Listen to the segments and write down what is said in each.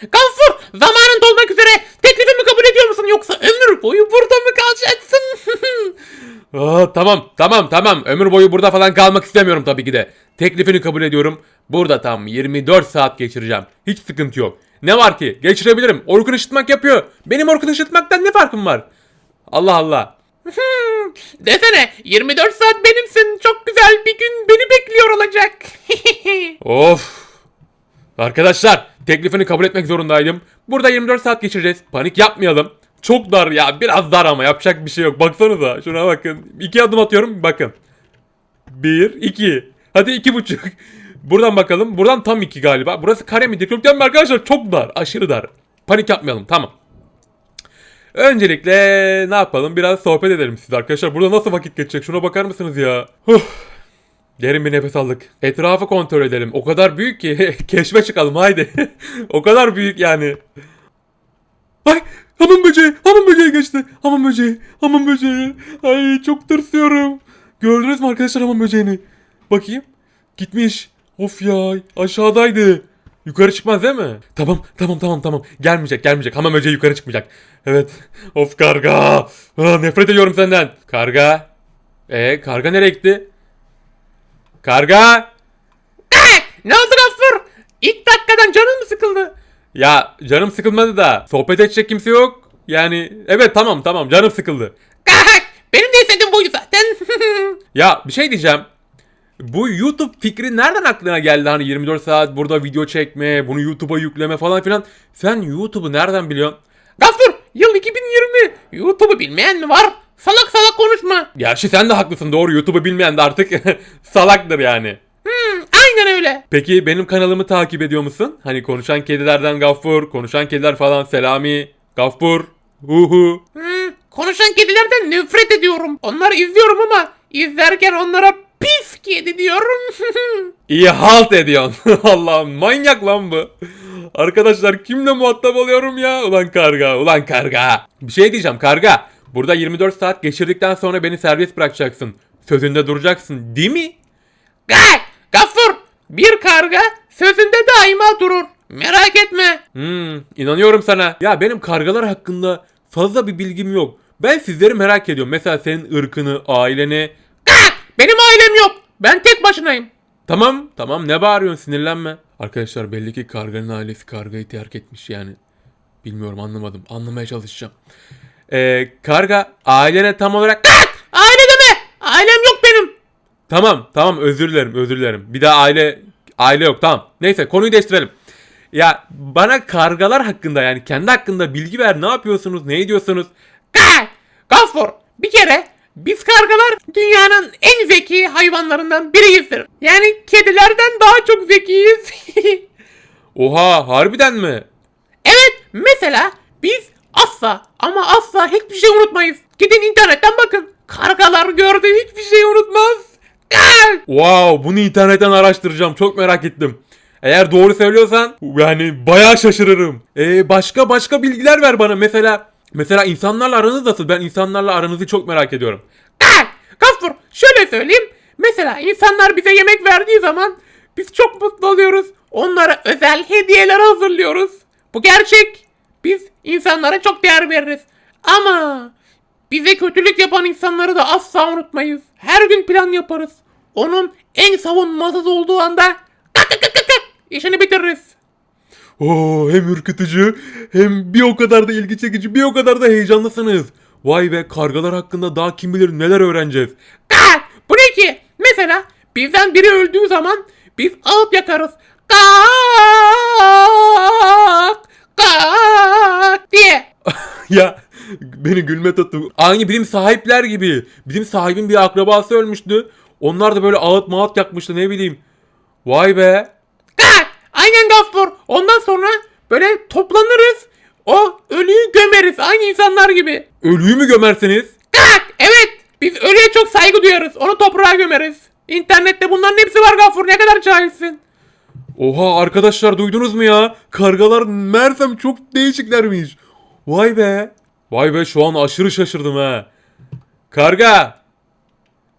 Gaffur zamanın dolmak üzere teklifimi kabul ediyor musun yoksa ömür boyu burada mı kalacaksın? Aa, tamam tamam tamam ömür boyu burada falan kalmak istemiyorum tabii ki de. Teklifini kabul ediyorum. Burada tam 24 saat geçireceğim. Hiç sıkıntı yok. Ne var ki? Geçirebilirim. Orkun ışıtmak yapıyor. Benim Orkun ışıtmaktan ne farkım var? Allah Allah. Desene 24 saat benimsin çok güzel bir gün beni bekliyor olacak. Of. Arkadaşlar teklifini kabul etmek zorundaydım. Burada 24 saat geçireceğiz. Panik yapmayalım. Çok dar ya. Biraz dar ama yapacak bir şey yok. Baksanıza. Şuna bakın. İki adım atıyorum. Bakın. Bir, iki. Hadi iki buçuk. Buradan bakalım. Buradan tam iki galiba. Burası kare mi? Dikdörtgen mi arkadaşlar? Çok dar. Aşırı dar. Panik yapmayalım. Tamam. Öncelikle ne yapalım? Biraz sohbet edelim siz arkadaşlar. Burada nasıl vakit geçecek? Şuna bakar mısınız ya? Huh. Derin bir nefes aldık. Etrafı kontrol edelim. O kadar büyük ki keşfe çıkalım haydi. o kadar büyük yani. Ay hamam böceği, hamam böceği geçti. Hamam böceği, hamam böceği. Ay çok tırsıyorum. Gördünüz mü arkadaşlar hamam böceğini? Bakayım. Gitmiş. Of ya aşağıdaydı. Yukarı çıkmaz değil mi? Tamam tamam tamam tamam. Gelmeyecek gelmeyecek. Hamam böceği yukarı çıkmayacak. Evet. Of karga. Aa, nefret ediyorum senden. Karga. E karga nereye gitti? Karga. ne oldu Gaffur? İlk dakikadan canın mı sıkıldı? Ya canım sıkılmadı da sohbet edecek kimse yok. Yani evet tamam tamam canım sıkıldı. Benim de istediğim buydu zaten. Ya bir şey diyeceğim. Bu YouTube fikri nereden aklına geldi hani 24 saat burada video çekme, bunu YouTube'a yükleme falan filan. Sen YouTube'u nereden biliyorsun? Gaffur yıl 2020 YouTube'u bilmeyen mi var? Salak salak. Gerçi sen de haklısın doğru YouTube'u bilmeyen de artık salaktır yani. Hmm, aynen öyle. Peki benim kanalımı takip ediyor musun? Hani konuşan kedilerden Gaffur, konuşan kediler falan Selami, Gaffur, Huhu. Hmm, konuşan kedilerden nefret ediyorum. Onları izliyorum ama izlerken onlara pis kedi diyorum. İyi halt ediyorsun. Allah'ım manyak lan bu. Arkadaşlar kimle muhatap oluyorum ya? Ulan karga, ulan karga. Bir şey diyeceğim karga. Burada 24 saat geçirdikten sonra beni serbest bırakacaksın. Sözünde duracaksın değil mi? Kalk Gaffur bir karga sözünde daima durur. Merak etme. Hmm, inanıyorum sana. Ya benim kargalar hakkında fazla bir bilgim yok. Ben sizleri merak ediyorum. Mesela senin ırkını, aileni. Kalk benim ailem yok. Ben tek başınayım. Tamam, tamam ne bağırıyorsun sinirlenme. Arkadaşlar belli ki karganın ailesi kargayı terk etmiş yani. Bilmiyorum anlamadım. Anlamaya çalışacağım. Ee, karga ailene tam olarak... Aile deme. Ailem yok benim. Tamam tamam özür dilerim özür dilerim. Bir daha aile aile yok tamam. Neyse konuyu değiştirelim. Ya bana kargalar hakkında yani kendi hakkında bilgi ver. Ne yapıyorsunuz? Ne ediyorsunuz? Gaffur bir kere biz kargalar dünyanın en zeki hayvanlarından biriyizdir. Yani kedilerden daha çok zekiyiz. Oha harbiden mi? evet mesela biz asla ama asla hiçbir şey unutmayız. Gidin internetten bakın. Kargalar gördü hiçbir şey unutmaz. Wow bunu internetten araştıracağım. Çok merak ettim. Eğer doğru söylüyorsan yani bayağı şaşırırım. Ee, başka başka bilgiler ver bana. Mesela mesela insanlarla aranız nasıl? Ben insanlarla aranızı çok merak ediyorum. Gaffur şöyle söyleyeyim. Mesela insanlar bize yemek verdiği zaman biz çok mutlu oluyoruz. Onlara özel hediyeler hazırlıyoruz. Bu gerçek. Biz insanlara çok değer veririz. Ama bize kötülük yapan insanları da asla unutmayız. Her gün plan yaparız. Onun en savunmasız olduğu anda işini bitiririz. Oo, hem ürkütücü hem bir o kadar da ilgi çekici bir o kadar da heyecanlısınız. Vay be kargalar hakkında daha kim bilir neler öğreneceğiz. Kalk! Bu ne ki? Mesela bizden biri öldüğü zaman biz ağıt yakarız. Kalk! Kalk! diye. ya beni gülme tuttu. Aynı benim sahipler gibi. Bizim sahibin bir akrabası ölmüştü. Onlar da böyle ağıt mağıt yakmıştı ne bileyim. Vay be. Kalk! Aynen Gaffur. Ondan sonra böyle toplanırız. O ölüyü gömeriz. Aynı insanlar gibi. Ölüyü mü gömersiniz? Kalk! Evet. Biz ölüye çok saygı duyarız. Onu toprağa gömeriz. İnternette bunların hepsi var Gaffur. Ne kadar cahilsin. Oha arkadaşlar duydunuz mu ya? Kargalar meğersem çok değişiklermiş. Vay be. Vay be şu an aşırı şaşırdım ha. Karga.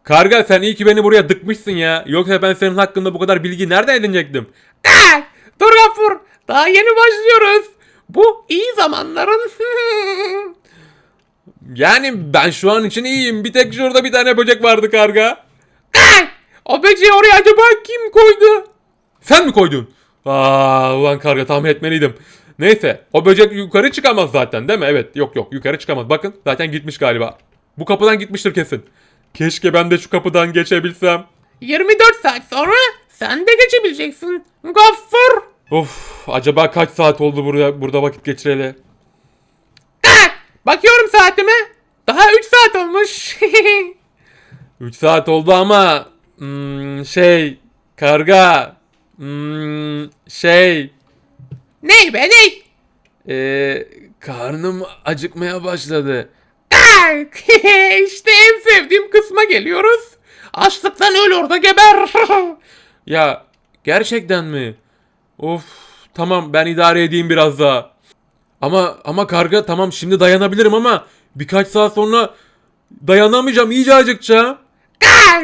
Karga sen iyi ki beni buraya dıkmışsın ya. Yoksa ben senin hakkında bu kadar bilgi nereden edinecektim? Kalk! Dur Gaffur. Daha yeni başlıyoruz. Bu iyi zamanların. Yani ben şu an için iyiyim. Bir tek şurada bir tane böcek vardı karga. Ay! o böceği oraya acaba kim koydu? Sen mi koydun? Aa, ulan karga tahmin etmeliydim. Neyse o böcek yukarı çıkamaz zaten değil mi? Evet yok yok yukarı çıkamaz. Bakın zaten gitmiş galiba. Bu kapıdan gitmiştir kesin. Keşke ben de şu kapıdan geçebilsem. 24 saat sonra sen de geçebileceksin. Gaffur. Of acaba kaç saat oldu burada burada vakit geçireli? Ah! Bakıyorum saatime. Daha 3 saat olmuş. 3 saat oldu ama hmm, şey karga hmm, şey ney be ney? ee, karnım acıkmaya başladı. İşte en sevdiğim kısma geliyoruz. Açlıktan öl orada geber. Ya gerçekten mi? Of tamam ben idare edeyim biraz daha. Ama ama karga tamam şimdi dayanabilirim ama birkaç saat sonra dayanamayacağım iyice acıkacağım. Ah!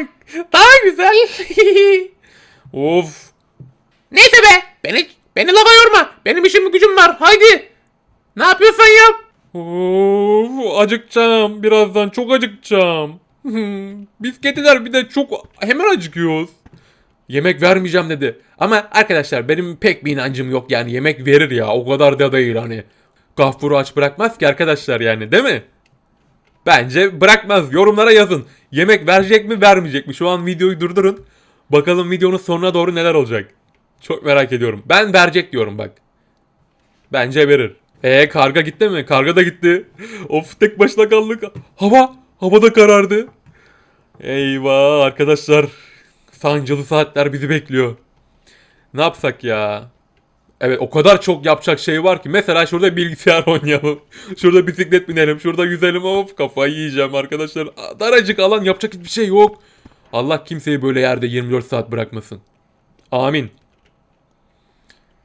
Daha güzel. Of Neyse be. Beni, beni lava yorma. Benim işim gücüm var. Haydi. Ne yapıyorsan yap. Of acıkacağım birazdan çok acıkacağım. Biz kediler bir de çok hemen acıkıyoruz. Yemek vermeyeceğim dedi. Ama arkadaşlar benim pek bir inancım yok yani yemek verir ya o kadar da değil hani. Gafuru aç bırakmaz ki arkadaşlar yani değil mi? Bence bırakmaz. Yorumlara yazın. Yemek verecek mi vermeyecek mi? Şu an videoyu durdurun. Bakalım videonun sonuna doğru neler olacak. Çok merak ediyorum. Ben verecek diyorum bak. Bence verir. E karga gitti mi? Karga da gitti. Of tek başına kaldık. Hava. Hava da karardı. Eyvah arkadaşlar. Sancılı saatler bizi bekliyor. Ne yapsak ya? Evet o kadar çok yapacak şey var ki. Mesela şurada bilgisayar oynayalım. Şurada bisiklet binelim. Şurada yüzelim. Of kafayı yiyeceğim arkadaşlar. Daracık alan yapacak hiçbir şey yok. Allah kimseyi böyle yerde 24 saat bırakmasın. Amin.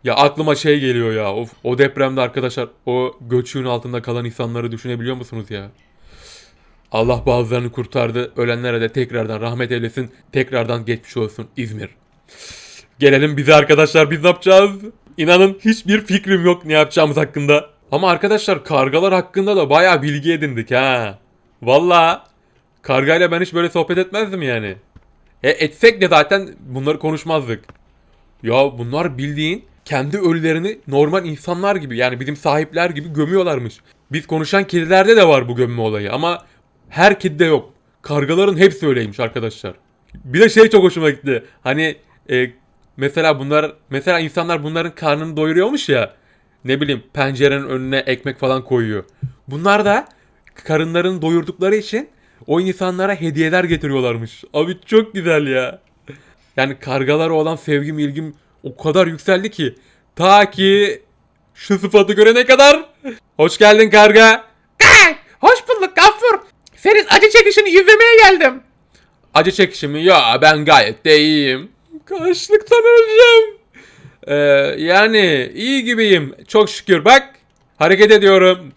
Ya aklıma şey geliyor ya. Of, o depremde arkadaşlar o göçüğün altında kalan insanları düşünebiliyor musunuz ya? Allah bazılarını kurtardı. Ölenlere de tekrardan rahmet eylesin. Tekrardan geçmiş olsun İzmir. Gelelim bize arkadaşlar biz ne yapacağız? İnanın hiçbir fikrim yok ne yapacağımız hakkında. Ama arkadaşlar kargalar hakkında da bayağı bilgi edindik ha. Valla kargayla ben hiç böyle sohbet etmezdim yani. E etsek de zaten bunları konuşmazdık. Ya bunlar bildiğin kendi ölülerini normal insanlar gibi yani bizim sahipler gibi gömüyorlarmış. Biz konuşan kedilerde de var bu gömme olayı ama her kedide yok. Kargaların hepsi öyleymiş arkadaşlar. Bir de şey çok hoşuma gitti. Hani e, mesela bunlar mesela insanlar bunların karnını doyuruyormuş ya. Ne bileyim pencerenin önüne ekmek falan koyuyor. Bunlar da karınlarını doyurdukları için o insanlara hediyeler getiriyorlarmış. Abi çok güzel ya. Yani kargalara olan sevgim ilgim o kadar yükseldi ki. Ta ki şu sıfatı görene kadar. Hoş geldin karga. Ah! Hoş bulduk Gaffur. Senin acı çekişini izlemeye geldim. Acı çekişimi ya ben gayet de iyiyim. Kaçlıktan öleceğim. Ee, yani iyi gibiyim. Çok şükür bak. Hareket ediyorum.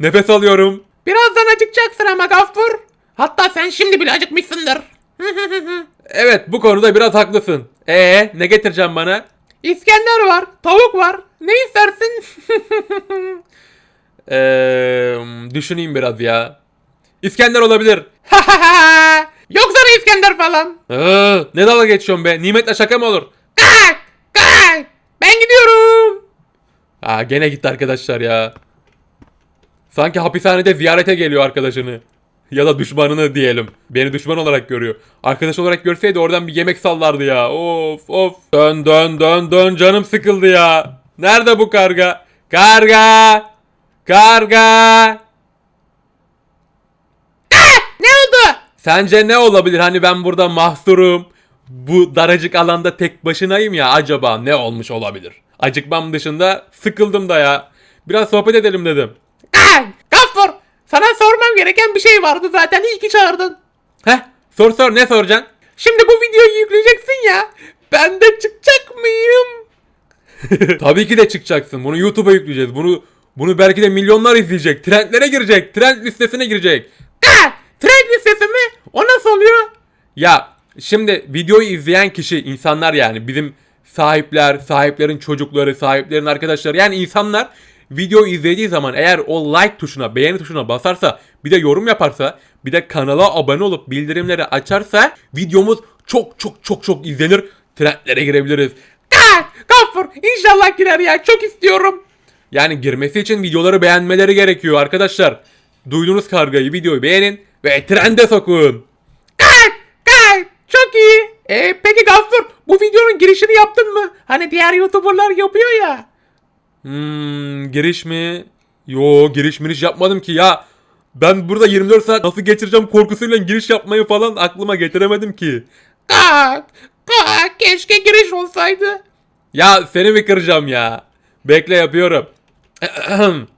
Nefes alıyorum. Birazdan acıkacaksın ama Gaffur. Hatta sen şimdi bile acıkmışsındır. Evet bu konuda biraz haklısın. Ee ne getireceğim bana? İskender var, tavuk var. Ne istersin? Ee, düşüneyim biraz ya. İskender olabilir. Yok sana İskender falan. Ee, ne dalga geçiyorsun be? Nimetle şaka mı olur? Kalk! Kalk! Ben gidiyorum. Aa, gene gitti arkadaşlar ya. Sanki hapishanede ziyarete geliyor arkadaşını. Ya da düşmanını diyelim. Beni düşman olarak görüyor. Arkadaş olarak görseydi oradan bir yemek sallardı ya. Of of. Dön dön dön dön canım sıkıldı ya. Nerede bu karga? Karga! Karga! Ne oldu? Sence ne olabilir? Hani ben burada mahsurum. Bu daracık alanda tek başınayım ya acaba ne olmuş olabilir? Acıkmam dışında sıkıldım da ya. Biraz sohbet edelim dedim. Kalk! Gaffur! Sana sormam gereken bir şey vardı zaten. İyi ki çağırdın. Heh sor sor ne soracaksın? Şimdi bu videoyu yükleyeceksin ya. Ben de çıkacak mıyım? Tabii ki de çıkacaksın. Bunu YouTube'a yükleyeceğiz. Bunu bunu belki de milyonlar izleyecek. Trendlere girecek. Trend listesine girecek. Kalk! Trend listesi mi? O nasıl oluyor? Ya şimdi videoyu izleyen kişi insanlar yani bizim sahipler, sahiplerin çocukları, sahiplerin arkadaşları yani insanlar video izlediği zaman eğer o like tuşuna, beğeni tuşuna basarsa, bir de yorum yaparsa, bir de kanala abone olup bildirimleri açarsa videomuz çok çok çok çok izlenir. Trendlere girebiliriz. Ha, Gaffur inşallah girer ya çok istiyorum. Yani girmesi için videoları beğenmeleri gerekiyor arkadaşlar. Duyduğunuz kargayı, videoyu beğenin ve trende sokun. Kalk kalk çok iyi. E, peki Gaffur bu videonun girişini yaptın mı? Hani diğer youtuberlar yapıyor ya. Hmm, giriş mi? Yo giriş miriş yapmadım ki ya. Ben burada 24 saat nasıl geçireceğim korkusuyla giriş yapmayı falan aklıma getiremedim ki. Kalk kalk keşke giriş olsaydı. Ya seni mi kıracağım ya? Bekle yapıyorum.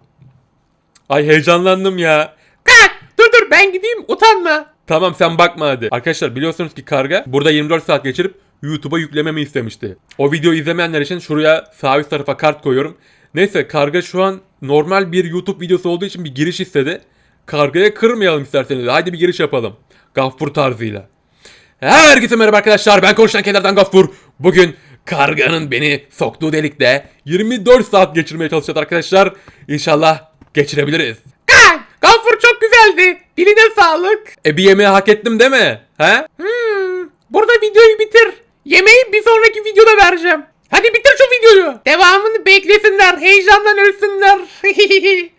Ay heyecanlandım ya. Kalk dur dur ben gideyim utanma. Tamam sen bakma hadi. Arkadaşlar biliyorsunuz ki karga burada 24 saat geçirip YouTube'a yüklememi istemişti. O videoyu izlemeyenler için şuraya sağ üst tarafa kart koyuyorum. Neyse karga şu an normal bir YouTube videosu olduğu için bir giriş istedi. Kargaya kırmayalım isterseniz. Haydi bir giriş yapalım. Gaffur tarzıyla. Herkese merhaba arkadaşlar ben konuşan kenardan Gaffur. Bugün karganın beni soktuğu delikte 24 saat geçirmeye çalışacağız arkadaşlar. İnşallah geçirebiliriz. Gaffur çok güzeldi. Diline sağlık. E bir yemeği hak ettim değil mi? He? Hmm, burada videoyu bitir. Yemeği bir sonraki videoda vereceğim. Hadi bitir şu videoyu. Devamını beklesinler. Heyecandan ölsünler.